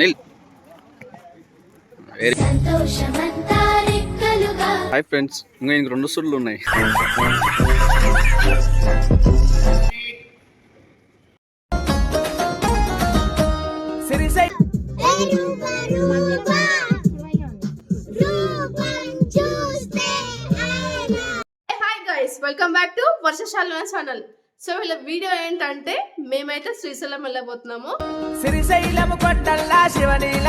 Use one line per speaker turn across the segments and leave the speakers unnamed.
నిల్. Hi friends ఇంకా ఇంక రెండు సుళ్ళు ఉన్నాయి.
Welcome back to Varshashala channel so వీళ్ళ వీడియో ఏంటంటే మేమైతే శ్రీశైలం వెళ్ళబోతున్నాము.
శ్రీశైలము కొండల్లా శివనీల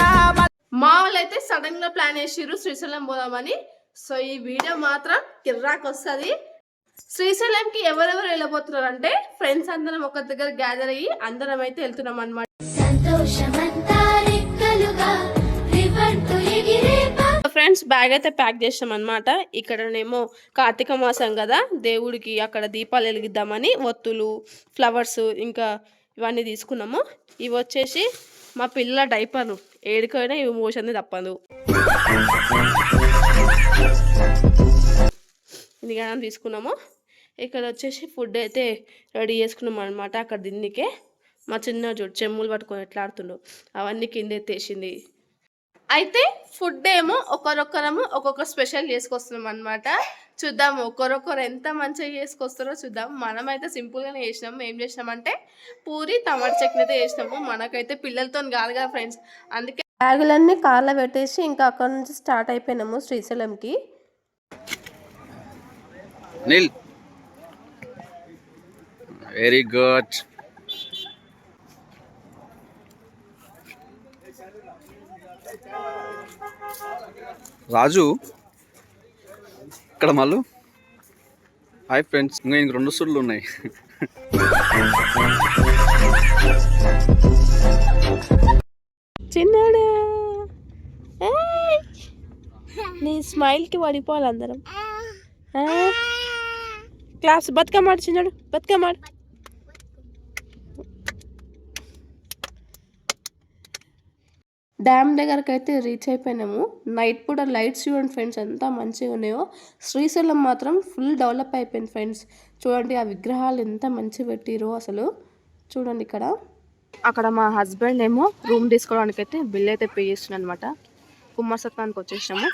నామ.
మా అయితే సడన్గా ప్లాన్ చేసిర్రు శ్రీశైలం పోదామని. సో ఈ వీడియో మాత్రం కిర్రాక్ వస్తుంది. శ్రీశైలంకి ఎవరెవరు వెళ్ళబోతున్నారు అంటే ఫ్రెండ్స్ అందరం ఒక దగ్గర గ్యాదర్ అయ్యి అందరం అయితే వెళ్తున్నాం అనమాట
సంతోషమంతా రెక్కలుగా
ఫ్రెండ్స్ బ్యాగ్ అయితే ప్యాక్ చేసాం అనమాట ఇక్కడనేమో కార్తీక మాసం కదా దేవుడికి అక్కడ దీపాలు వెలిగిద్దామని ఒత్తులు ఫ్లవర్స్ ఇంకా ఇవన్నీ తీసుకున్నాము. ఇవి వచ్చేసి మా పిల్లల డైపర్లు ఏడుకైనా ఇవి మోసంది తప్పదు. ఇది తీసుకున్నాము. ఇక్కడ వచ్చేసి ఫుడ్ అయితే రెడీ చేసుకున్నాం అనమాట అక్కడ దీనికే మా చిన్న చూడు చెమ్ములు పట్టుకొని ఎట్లాడుతుండు. అవన్నీ కింద ఎత్తేసింది. అయితే ఫుడ్ ఏమో ఒకరొకరము ఒక్కొక్క స్పెషల్ చేసుకొస్తున్నాం అనమాట చూద్దాం ఒకరొకరు ఎంత మంచిగా చేసుకొస్తారో చూద్దాం. మనమైతే సింపుల్గానే చేసినాము ఏం చేసినామంటే పూరి టమాటా చట్నీ అయితే చేసినాము. మనకైతే పిల్లలతో కాదు కదా ఫ్రెండ్స్. అందుకే బ్యాగులన్నీ కార్లో పెట్టేసి ఇంకా అక్కడ నుంచి స్టార్ట్ అయిపోయినాము శ్రీశైలంకి.
నిల్. Very good Raju. ఇక్కడ మళ్ళు హాయ్ ఫ్రెండ్స్ ఇంకా ఇంక రెండు సుళ్ళు ఉన్నాయి.
చిన్నాడా. ఏయ్! నీ స్మైల్కి పడిపోవాలి అందరం? క్లాస్ బతుకమ్మాడు చిన్నాడు బతుకమ్మాడు డ్యామ్ దగ్గరకు అయితే రీచ్ అయిపోయినాము. నైట్ పూట లైట్స్ చూడండి ఫ్రెండ్స్ ఎంత మంచిగా ఉన్నాయో. శ్రీశైలం మాత్రం ఫుల్ డెవలప్ అయిపోయింది ఫ్రెండ్స్. చూడండి ఆ విగ్రహాలు ఎంత మంచిగా పెట్టిరో అసలు. చూడండి ఇక్కడ. అక్కడ మా హస్బెండ్ ఏమో రూమ్ తీసుకోవడానికి అయితే బిల్ అయితే పే చేస్తున్నాను అనమాట కుమార్ సత్వానికి వచ్చేసాము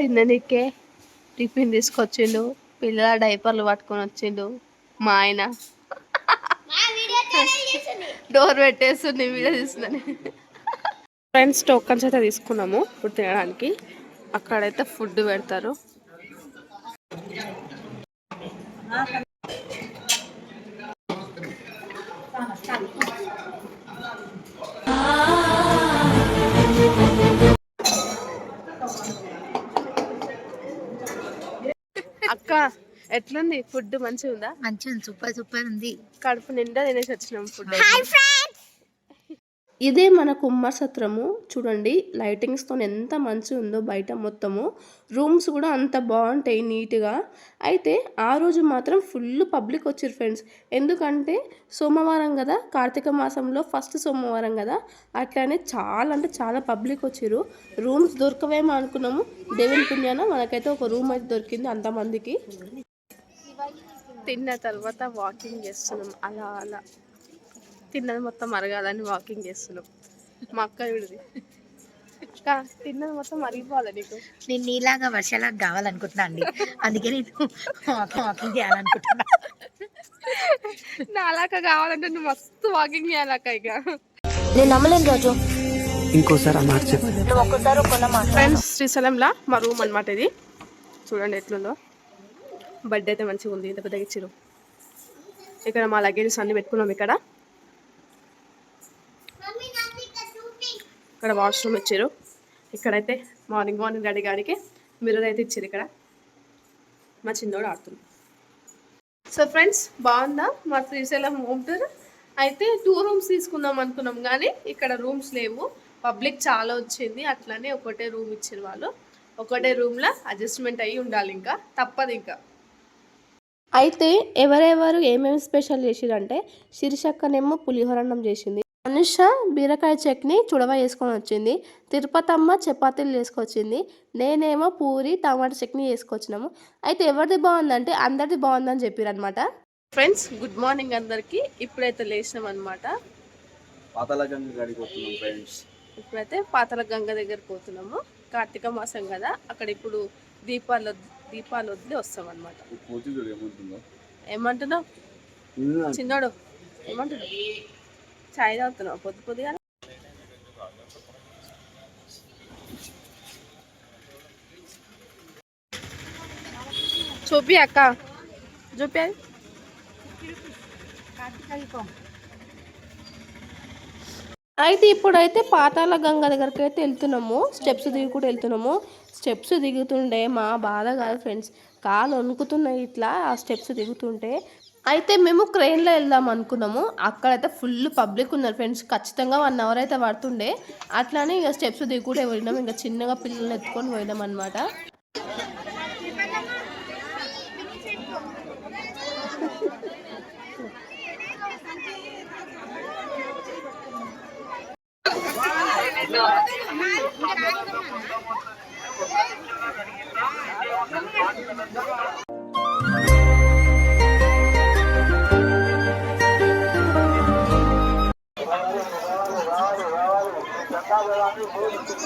తిననీకే టిఫిన్ తీసుకొచ్చిండు. పిల్లల డైపర్లు పట్టుకొని వచ్చిండు. మా ఆయన. డోర్ పెట్టేస్తుంది వీడియో తీస్తుందని ఫ్రెండ్స్ టోకన్స్ అయితే తీసుకున్నాము ఇప్పుడు తినడానికి. అక్కడైతే ఫుడ్ పెడతారు. ఎట్లుంది? ఫుడ్ మంచిగా ఉందా?
మంచిగా సూపర్ సూపర్ ఉంది.
కడుపు నిండా తినేసి వచ్చినాం ఫుడ్ ఇదే మన కుమ్మర్ సత్రము. చూడండి లైటింగ్స్తో ఎంత మంచిగా ఉందో బయట మొత్తము. రూమ్స్ కూడా అంత బాగుంటాయి నీట్గా. అయితే ఆ రోజు మాత్రం ఫుల్ పబ్లిక్ వచ్చారు ఫ్రెండ్స్. ఎందుకంటే సోమవారం కదా కార్తీక మాసంలో ఫస్ట్ సోమవారం కదా. అట్లానే చాలా అంటే చాలా పబ్లిక్ వచ్చారు. రూమ్స్ దొరకవేమో అనుకున్నాము. దేవుని పుణ్యాన మనకైతే ఒక రూమ్ అయితే దొరికింది అంతమందికి. తిన్న తర్వాత వాకింగ్ చేస్తున్నాం. అలా అలా. తిన్నది మొత్తం అరగాలని వాకింగ్ చేస్తున్నాం. మా అక్క విడిది అక్క తిన్నది మొత్తం అరిగిపోవాలి నీకు?
నేను నీలాగా వర్షాలకు కావాలనుకుంటున్నా అండి. అందుకే నేను వాకింగ్ వాకింగ్ చేయాలనుకుంటున్నా.
నా అలాక కావాలంటే నువ్వు మస్తు వాకింగ్ చేయాలక్క ఇక.
నేను నమ్మలేను రాజు.
ఇంకోసారి ఆ మాట చెప్పు.
నువ్వు ఒక్కసారి కొన్న మాట
ఫ్రెండ్స్ శ్రీశైలంలో మా రూమ్ అనమాట ఇది. చూడండి ఎట్లుందో. బర్త్డే అయితే మంచిగా ఉంది ఇంత పెద్దగా ఇచ్చిరు ఇక్కడ మా లగేజెస్ అన్ని పెట్టుకున్నాం ఇక్కడ. ఇక్కడ వాష్రూమ్ ఇచ్చారు ఇక్కడైతే మార్నింగ్ మార్నింగ్ రెడీ గారికి మిర్రర్ అయితే ఇచ్చారు ఇక్కడ. మా చిన్నోడు ఆడుతుంది సో ఫ్రెండ్స్ బాగుందా? మా శ్రీశైలం హోమ్ టూర్ అయితే టూ రూమ్స్ తీసుకుందాం అనుకున్నాం కానీ ఇక్కడ రూమ్స్ లేవు. పబ్లిక్ చాలా వచ్చింది. అట్లానే ఒకటే రూమ్ ఇచ్చారు వాళ్ళు. ఒకటే రూమ్లో అడ్జస్ట్మెంట్ అయ్యి ఉండాలి ఇంకా. తప్పదు ఇంకా. అయితే ఎవరెవరు ఏమేమి స్పెషల్ చేసిరంటే శిరిషక్కనేమో పులిహోరన్నం చేసింది. అనుష బీరకాయ చట్నీ చుడవ వేసుకొని వచ్చింది. తిరుపతమ్మ చపాతీలు వేసుకొచ్చింది నేనేమో పూరి టమాటా చట్నీ వేసుకొచ్చినాము అయితే ఎవరిది బాగుందంటే అందరిది బాగుందని చెప్పారు అనమాట ఫ్రెండ్స్ గుడ్ మార్నింగ్ అందరికీ. ఇప్పుడైతే లేచినాం అనమాట
పాతాల గంగ ఫ్రెండ్స్
ఇప్పుడైతే పాతల గంగ దగ్గర పోతున్నాము. కార్తీక మాసం కదా. అక్కడ ఇప్పుడు దీపాలు దీపాలు వదిలి వస్తాం అనమాట
కోచి చూడు ఏమంటుందో
ఏమంటున్నావు చిన్నోడు ఏమంటున్నావు చాయ్ తాగుతున్నావు పొద్దు పొద్దుగా చూపి అక్క చూపి అది. అయితే ఇప్పుడైతే పాతాల గంగ దగ్గరికి అయితే వెళ్తున్నాము. స్టెప్స్ దిగి కూడా వెళ్తున్నాము. స్టెప్స్ దిగుతుండే మా బాధ కాదు ఫ్రెండ్స్. కాలు వణుకుతున్నాయి ఇట్లా ఆ స్టెప్స్ దిగుతుంటే. అయితే మేము క్రెయిన్లో వెళ్దాం అనుకున్నాము. అక్కడైతే ఫుల్ పబ్లిక్ ఉన్నారు ఫ్రెండ్స్. ఖచ్చితంగా వన్ అవర్ అయితే పడుతుండే. అట్లానే ఇక స్టెప్స్ దిగుకుంటే వెళ్ళినాం ఇంకా చిన్నగా పిల్లల్ని ఎత్తుకొని పోయినాం అనమాట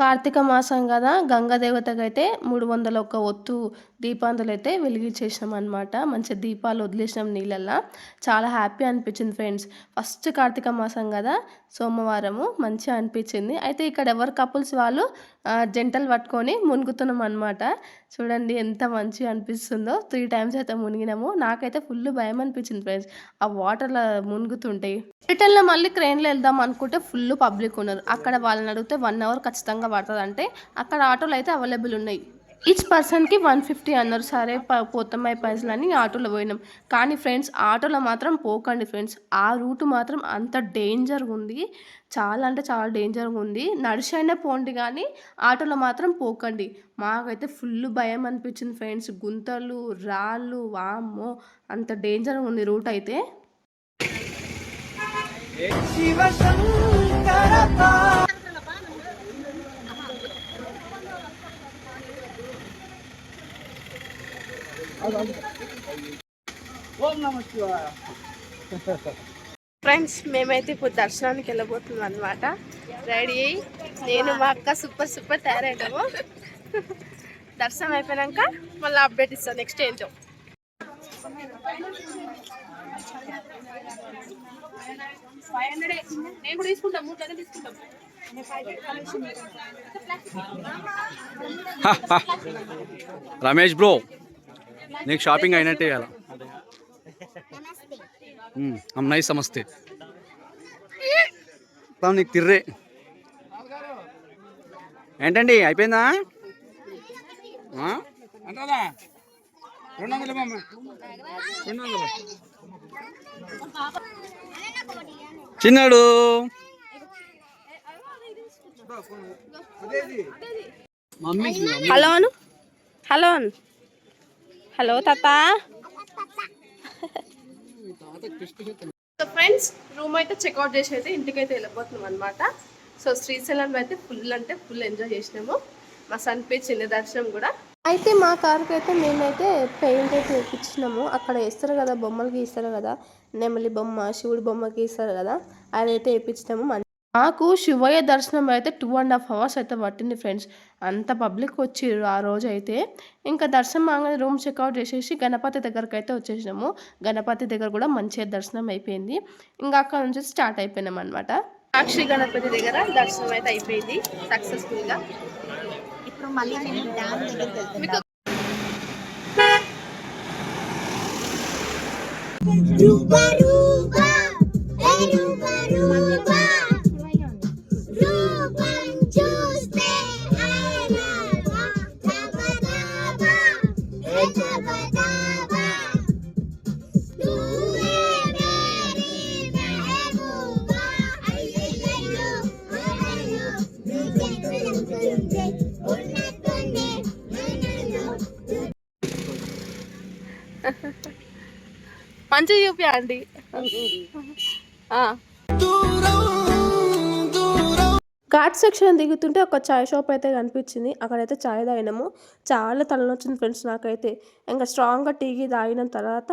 కార్తీక మాసం కదా గంగా దేవతకు అయితే మూడు వందల ఒక్క ఒత్తు దీపాంతలు అయితే వెలిగించేసినాం అనమాట మంచి దీపాలు వదిలేసినాం నీళ్ళల్లో. చాలా హ్యాపీ అనిపించింది ఫ్రెండ్స్. ఫస్ట్ కార్తీక మాసం కదా సోమవారము. మంచిగా అనిపించింది. అయితే ఇక్కడ ఎవరు కపుల్స్ వాళ్ళు జంటలు పట్టుకొని మునుగుతున్నాం అనమాట చూడండి ఎంత మంచిగా అనిపిస్తుందో. త్రీ టైమ్స్ అయితే మునిగినాము. నాకైతే ఫుల్ భయం అనిపించింది ఫ్రెండ్స్. ఆ వాటర్లో మునుగుతుంటాయి రిటర్న్లో మళ్ళీ క్రెయిన్లో వెళ్దాం అనుకుంటే ఫుల్ పబ్లిక్ ఉన్నారు. అక్కడ వాళ్ళని అడిగితే వన్ అవర్ ఖచ్చితంగా పడుతుంది అంటే అక్కడ ఆటోలు అయితే అవైలబుల్ ఉన్నాయి. ఈచ్ పర్సన్కి వన్ ఫిఫ్టీ అన్నారు సరే ప- పోతామై పైసలు అని ఆటోలో పోయినాం. కానీ ఫ్రెండ్స్ ఆటోలో మాత్రం పోకండి ఫ్రెండ్స్ ఆ రూట్ మాత్రం అంత డేంజర్గా ఉంది. చాలా అంటే చాలా డేంజర్గా ఉంది. నడిచైనా పోండి కానీ ఆటోలో మాత్రం పోకండి. మాకైతే ఫుల్ భయం అనిపించింది ఫ్రెండ్స్ గుంతలు రాళ్ళు వామ్మో అంత డేంజర్గా ఉంది రూట్ అయితే.
శివ
ఫ్రెండ్స్ మేమైతే ఇప్పుడు దర్శనానికి వెళ్ళబోతున్నాం అనమాట రెడీ అయ్యి నేను మా అక్క సూపర్ సూపర్ తయారైనాము. దర్శనం అయిపోయాక మళ్ళీ అప్డేట్ ఇస్తాను నెక్స్ట్ ఏంటో నేను కూడా తీసుకుంటాం మూడు జతలు తీసుకుంటాం.
రమేష్ బ్రో నీకు షాపింగ్ అయినట్టే కదా అమ్మాయి నైస్ సమస్తే తాను నీకు తిర్రే. ఏంటండి అయిపోయిందా? చిన్నాడు.
Hello Anu. Hello Anu. Hello తాత. సో ఫ్రెండ్స్ రూమ్ అయితే చెక్అవుట్ చేసి అయితే ఇంటికైతే వెళ్ళిపోతున్నాం అనమాట సో శ్రీశైలం అయితే ఫుల్ అంటే ఫుల్ ఎంజాయ్ చేసినాము. మా అనిపించింది దర్శనం కూడా. అయితే మా కార్కి అయితే మేమైతే పెయింట్ అయితే వేయించినాము అక్కడ వేస్తారు కదా బొమ్మలు గీస్తారు కదా నెమలి బొమ్మ శివుడి బొమ్మ గీస్తారు కదా అదైతే వేయించినాము మంచి నాకు శివయ్య దర్శనం అయితే టూ అండ్ హాఫ్ అవర్స్ అయితే పట్టింది ఫ్రెండ్స్ అంత పబ్లిక్ వచ్చిర్రు ఆ రోజు అయితే. ఇంకా దర్శనం ఆగానే రూమ్ చెక్అవుట్ చేసేసి గణపతి దగ్గరకు అయితే వచ్చేసినాము. గణపతి దగ్గర కూడా మంచిగా దర్శనం అయిపోయింది. ఇంకా అక్కడ నుంచి స్టార్ట్ అయిపోయినాం అనమాట సాక్షి గణపతి దగ్గర దర్శనం అయితే అయిపోయింది సక్సెస్ఫుల్గా
ఇప్పుడు మళ్ళీ డ్యామ్ దగ్గరికి
మంచి చూపియండి ఘాట్ సెక్షన్ దిగుతుంటే ఒక చాయ్ షాప్ అయితే కనిపించింది. అక్కడైతే చాయ్ తాగినాము. చాలా తలనొచ్చింది ఫ్రెండ్స్ నాకైతే. ఇంకా స్ట్రాంగ్గా టీకి తాగిన తర్వాత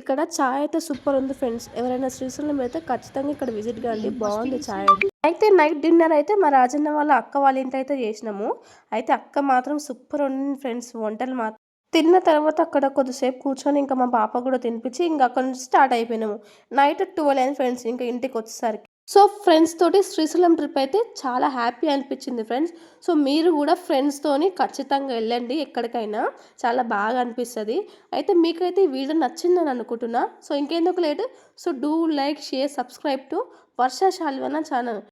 ఇక్కడ చాయ్ అయితే సూపర్ ఉంది ఫ్రెండ్స్. ఎవరైనా శ్రీశైలం అయితే ఖచ్చితంగా ఇక్కడ విజిట్ కాండి బాగుంది చాయ్ అయితే. నైట్ డిన్నర్ అయితే మా రాజన్న వాళ్ళ అక్క వాళ్ళ ఇంటి అయితే చేసినాము. అయితే అక్క మాత్రం సూపర్ ఉంది ఫ్రెండ్స్. వంటలు మాత్రం తిన్న తర్వాత అక్కడ కొద్దిసేపు కూర్చొని ఇంకా మా పాప కూడా తినిపించి ఇంకా అక్కడ నుంచి స్టార్ట్ అయిపోయినాము. నైట్ ట్వెల్వ్ అయింది ఫ్రెండ్స్ ఇంకా ఇంటికి వచ్చేసరికి. సో ఫ్రెండ్స్ తోటి శ్రీశైలం ట్రిప్ అయితే చాలా హ్యాపీ అనిపించింది ఫ్రెండ్స్. సో మీరు కూడా ఫ్రెండ్స్తోని ఖచ్చితంగా వెళ్ళండి ఎక్కడికైనా. చాలా బాగా అనిపిస్తుంది. అయితే మీకైతే ఈ వీడియో నచ్చిందని అనుకుంటున్నా. సో ఇంకెందుకు late? So do like share subscribe to Varsha Shalvana channel.